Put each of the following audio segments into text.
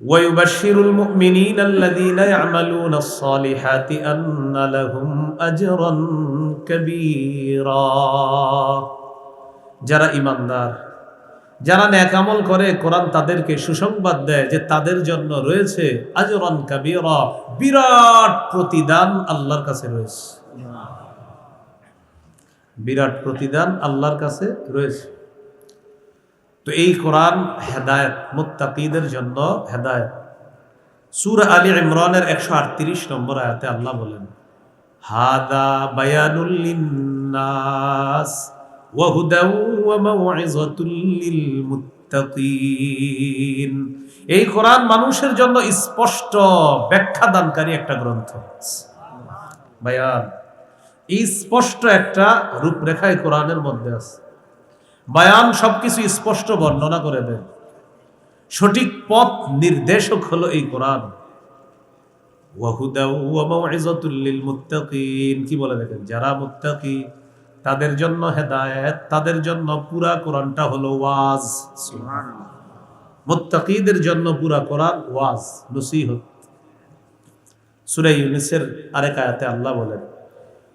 ويبشر المؤمنين الذين يعملون الصالحات أن لهم أجرا كبيرا যারা ইমানদার যারা ন্যাক আমল করে কোরআন তাদেরকে সুসংবাদ দেয় যে তাদের জন্য রয়েছে আজরান কাবীরা বিরাট প্রতিদান আল্লাহর কাছে রয়েছে বিরাট প্রতিদান আল্লাহর কাছে রয়েছে তো এই কোরআন হেদায়ত মুত্তাকিদের জন্য হেদায়ত। সুর আলী ইমরানের একশো আটত্রিশ নম্বর আয়াতে আল্লাহ বলেন, হাদা বায়ানুল লিন্নাস ওয়া এই কোরআন মানুষের জন্য স্পষ্ট ব্যাখ্যা দানকারী একটা গ্রন্থ। বায়ান। এই স্পষ্ট একটা রূপরেখায় কোরআনের মধ্যে আছে। বায়ান সবকিছু স্পষ্ট বর্ণনা করে দেন সঠিক পথ নির্দেশক হলো এই কোরআন। কি বলে দেখেন? যারা মুত্তাকি তাদের জন্য হেদায়েত তাদের জন্য পুরা কোরআনটা হলো ওয়াজ। মুত্তাকিদের জন্য পুরা কোরআন ওয়াজ নসিহত। সূরা ইউনূসের আরেক আয়াতে আল্লাহ বলেন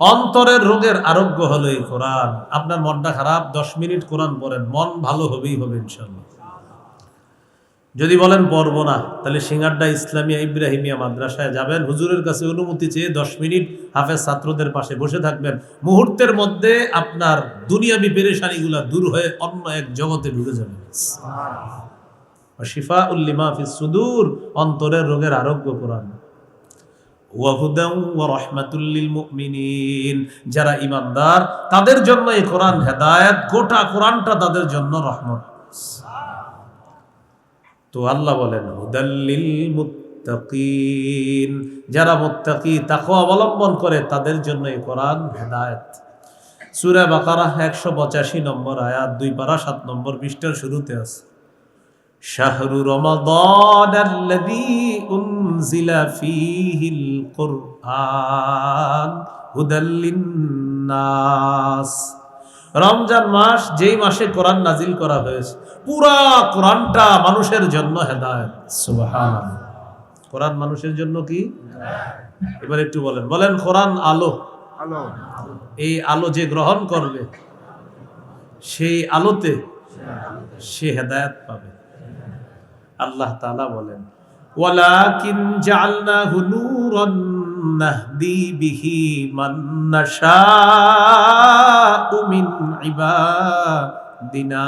অন্তরের রোগের আরোগ্য হলো এই কোরআন। আপনার মনটা খারাপ দশ মিনিট কোরআন পড়েন মন ভালো হবেই হবে ইনশাল্লাহ যদি বলেন পড়ব না তাহলে সিঙ্গারডা ইসলামিয়া ইব্রাহিমিয়া মাদ্রাসায় যাবেন হুজুরের কাছে অনুমতি চেয়ে দশ মিনিট হাফেজ ছাত্রদের পাশে বসে থাকবেন। মুহূর্তের মধ্যে আপনার দুনিয়াবি পেরেশানিগুলা দূর হয়ে অন্য এক জগতে ঢুকে যাবে। শিফা উল্লিমা ফিস সুদূর অন্তরের রোগের আরোগ্য কোরআন ওয়াহুদাউ ওয়া রাহমাতুল লিল মুমিনিন যারা ঈমানদার, তাদের জন্য এই কোরআন হেদায়েত, গোটা কোরআনটা তাদের জন্য রহমত। তো আল্লাহ বলেন হুদাল্লিল মুত্তাকিন। যারা মুত্তাকি, তাকওয়া অবলম্বন করে, তাদের জন্য এই কোরআন হেদায়েত। সুরে বাকারা 185 নম্বর আয়াত, দুই পারা সাত নম্বর পৃষ্ঠার শুরুতে আছে। শাহরু রমাদান আল্লাযী উনজিলা ফীহিল কুরআন হুদাল লিন-নাস। রমজান মাস যেই মাসে কোরআন নাজিল করা হয়েছে পুরা কোরআনটা মানুষের জন্য হেদায়ত। কোরআন মানুষের জন্য কি? এবার একটু বলেন। বলেন কোরআন আলো। আলো। এই আলো যে গ্রহণ করবে সেই আলোতে সে হেদায়ত পাবে। আল্লাহ তালা বলেন, ওয়ালাকিন জাআলনাহু নূরান নাহদি বিহি মান নাশাউ মিন ইবাদিনা।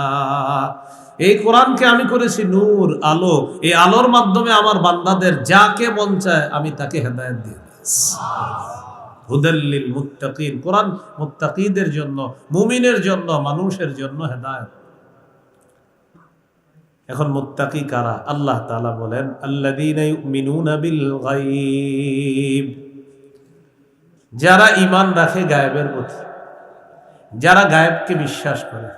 এই কোরআনকে আমি করেছি নূর, আলো। এই আলোর মাধ্যমে আমার বান্দাদের যাকে মন চায় আমি তাকে হেদায়েত দিয়ে হুদাল্লিল মুত্তাকিন। কোরআন মুত্তাকিদের জন্য, মুমিনের জন্য, মানুষের জন্য হেদায়েত। এখন মুত্তাকি কারা? আল্লাহ তাআলা বলেন গায়ব। যারা ইমান রাখে গায়েবের প্রতি, যারা গায়েবকে বিশ্বাস করে,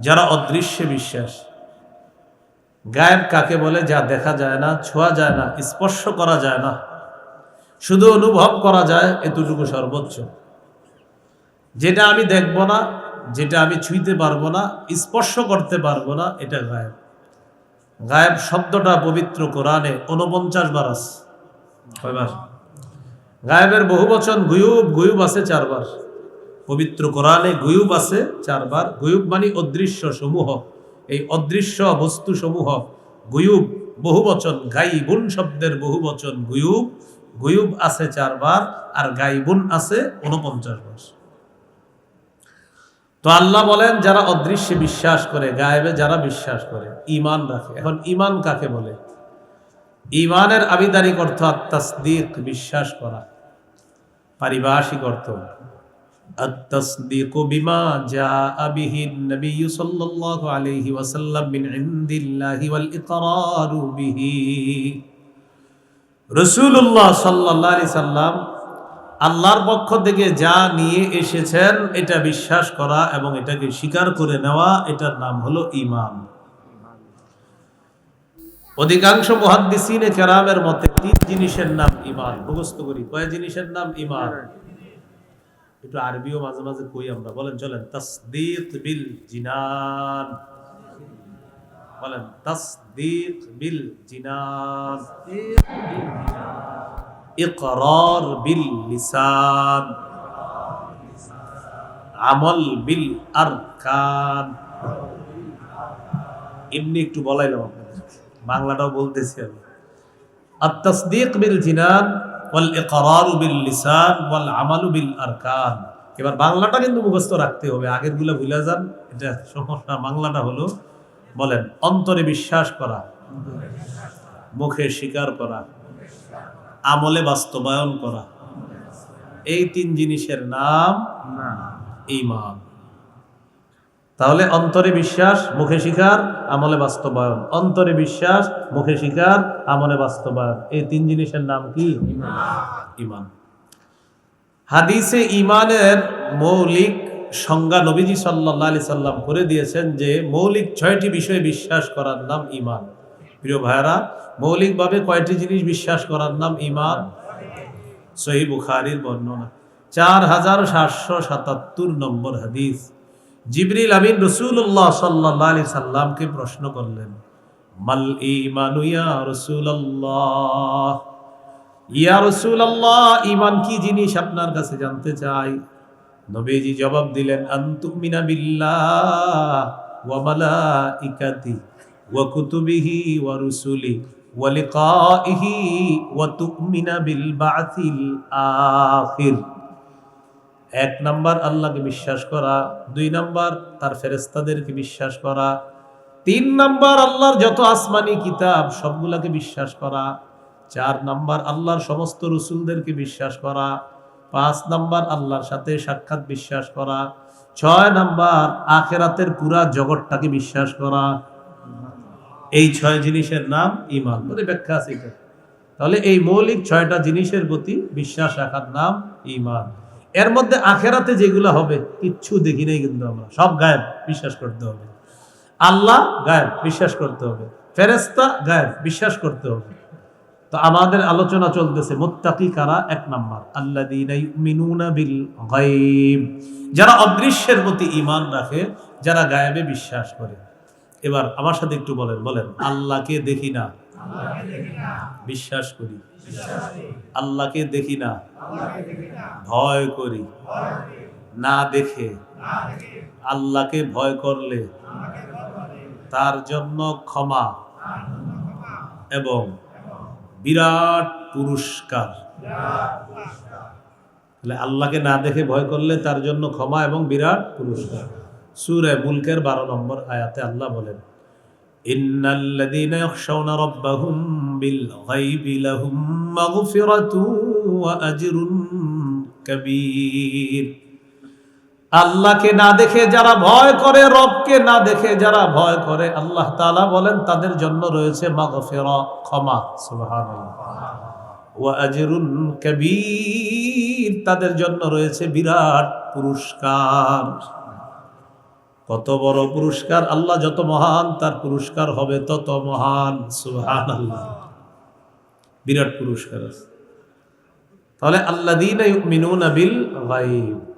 যারা অদৃশ্যে বিশ্বাস। গায়েব কাকে বলে? যা দেখা যায় না, ছোঁয়া যায় না, স্পর্শ করা যায় না। শুধু অনুভব করা যায়, এতটুকু সর্বোচ্চ। যেটা আমি দেখব না, যেটা আমি ছুঁইতে পারব না, স্পর্শ করতে পারব না, এটা গায়েব। গায়েব শব্দটা পবিত্র কোরআনে উনপঞ্চাশ বার আছে। কয়বার গায়েবের বহু বচন গুয়ুব গুয়ুব আছে চারবার পবিত্র কোরআনে গুয়ুব আছে চারবার গুয়ুব মানে অদৃশ্য সমূহ। এই অদৃশ্য বস্তু সমূহ, গুয়ুব বহু বচন, গাইবুন শব্দের বহু বচন গুয়ুব গুয়ুব আছে চারবার আর গাইবুন আছে উনপঞ্চাশ বার। তো আল্লাহ বলেন যারা অদৃশ্যে বিশ্বাস করে গায়েবে যারা বিশ্বাস করে ইমান রাখে এখন ইমান কাকে বলে ইমানের আবিদারিক অর্থ তাসদিক বিশ্বাস করা পারিভাষিক অর্থ التصديق بما جاء به النبي صلى الله عليه وسلم من عند الله والإقرار به রসুল্লাহ সাল্লাহ সাল্লাম আল্লাহর পক্ষ থেকে যা নিয়ে এসেছেন, এটা বিশ্বাস করা এবং এটাকে স্বীকার করে নেওয়া, এটার নাম হলো ইমান অধিকাংশ মহাদ্দিসিনে কেরামের মতে তিন জিনিসের নাম ইমান মুখস্থ করি, কয় জিনিসের নাম ইমান একটু আরবিও মাঝে মাঝে কই আমরা, বলেন, চলেন। তসদিক বিল জিনান। বলেন, তসদিক বিল জিনান। ইকরার বিল লিসান, আমল বিল আরকান। এমনি একটু বলাইলাম আপনাদের। বাংলাটাও বলতেছি আমি। আত্তাসদিক বিল জিনান ওয়াল ইকরারু বিল লিসান ওয়াল আমালু বিল আরকান। এবার বাংলাটা কিন্তু মুখস্থ রাখতে হবে। আগেরগুলো ভুলে যান, এটা সমস্যা। বাংলাটা হলো, বলেন, অন্তরে বিশ্বাস করা, মুখে স্বীকার করা। আমলে বাস্তবায়ন করা। এই তিন জিনিসের নাম ইমান তাহলে অন্তরে বিশ্বাস মুখে স্বীকার আমলে বাস্তবায়ন। অন্তরে বিশ্বাস মুখে স্বীকার আমলে বাস্তবায়ন। এই তিন জিনিসের নাম কি? ইমান হাদিসে ইমানের মৌলিক সংজ্ঞা নবীজি সাল্লাহ আলি সাল্লাম করে দিয়েছেন যে মৌলিক ছয়টি বিষয়ে বিশ্বাস করার নাম ইমান প্রিয় ভাইরা মৌলিকভাবে কয়টি জিনিস বিশ্বাস করার নাম ইমান সহি বুখারির বর্ণনা। চার হাজার সাতশো সাতাত্তর নম্বর হাদিস। জিবরিল আমিন রসুল্লাহ সাল্লাহ আলি সাল্লামকে প্রশ্ন করলেন, মাল ইমানু ইয়া রসুল্লাহ ইয়া রসুল্লাহ ইমান কি জিনিস আপনার কাছে জানতে চাই? নবীজি জবাব দিলেন আন্তুমিনা বিল্লাহ ওয়া মালাইকাতি ওয়া কুতুবিহি ওয়া রুসুলি। তুমিনা বিল বাআসিল আখির। এক নাম্বার আল্লাহকে বিশ্বাস করা, দুই নাম্বার তার ফেরেস্তাদেরকে বিশ্বাস করা, তিন নাম্বার আল্লাহর যত আসমানি কিতাব সবগুলাকে বিশ্বাস করা, চার নাম্বার আল্লাহর সমস্ত রসুলদেরকে বিশ্বাস করা, পাঁচ নাম্বার আল্লাহর সাথে সাক্ষাৎ বিশ্বাস করা, ছয় নাম্বার আখেরাতের পুরা জগৎটাকে বিশ্বাস করা এই ছয় জিনিসের নাম ইমান মানে ব্যাখ্যা আছে। তাহলে এই মৌলিক ছয়টা জিনিসের প্রতি বিশ্বাস রাখার নাম ইমান এর মধ্যে আখেরাতে যেগুলো হবে, কিচ্ছু দেখি নাই কিন্তু আমরা। সব গায়েব, বিশ্বাস করতে হবে। আল্লাহ গায়েব, বিশ্বাস করতে হবে। ফেরেস্তা গায়েব, বিশ্বাস করতে হবে। তো আমাদের আলোচনা চলতেছে মুত্তাকি কারা? এক নাম্বার আল্লাহ বিল গায়ব। যারা অদৃশ্যের প্রতি ইমান রাখে, যারা গায়েবে বিশ্বাস করে। এবার আমার সাথে একটু বলেন বলেন, আল্লাহকে দেখি না। বিশ্বাস করি। আল্লাহকে দেখি না। ভয় করি। না দেখে। আল্লাহকে ভয় করলে তার জন্য ক্ষমা এবং বিরাট পুরস্কার। আল্লাহকে না দেখে ভয় করলে তার জন্য ক্ষমা এবং বিরাট পুরস্কার। সুরে মুলকের বারো নম্বর আয়াতে আল্লাহ বলেন আল্লাহকে না দেখে যারা ভয় করে, রবকে না দেখে যারা ভয় করে, আল্লাহ তাআলা বলেন, তাদের জন্য রয়েছে মাগফিরা, ক্ষমা, সুবহানাল্লাহ। ওয়া আজরুন কাবীর, তাদের জন্য রয়েছে বিরাট পুরস্কার। কত বড় পুরস্কার? আল্লাহ যত মহান, তার পুরস্কার হবে তত মহান। সুহান আল্লাহ বিরাট পুরস্কার আছে। তাহলে আল্লাহ দিন বিল গায়ব।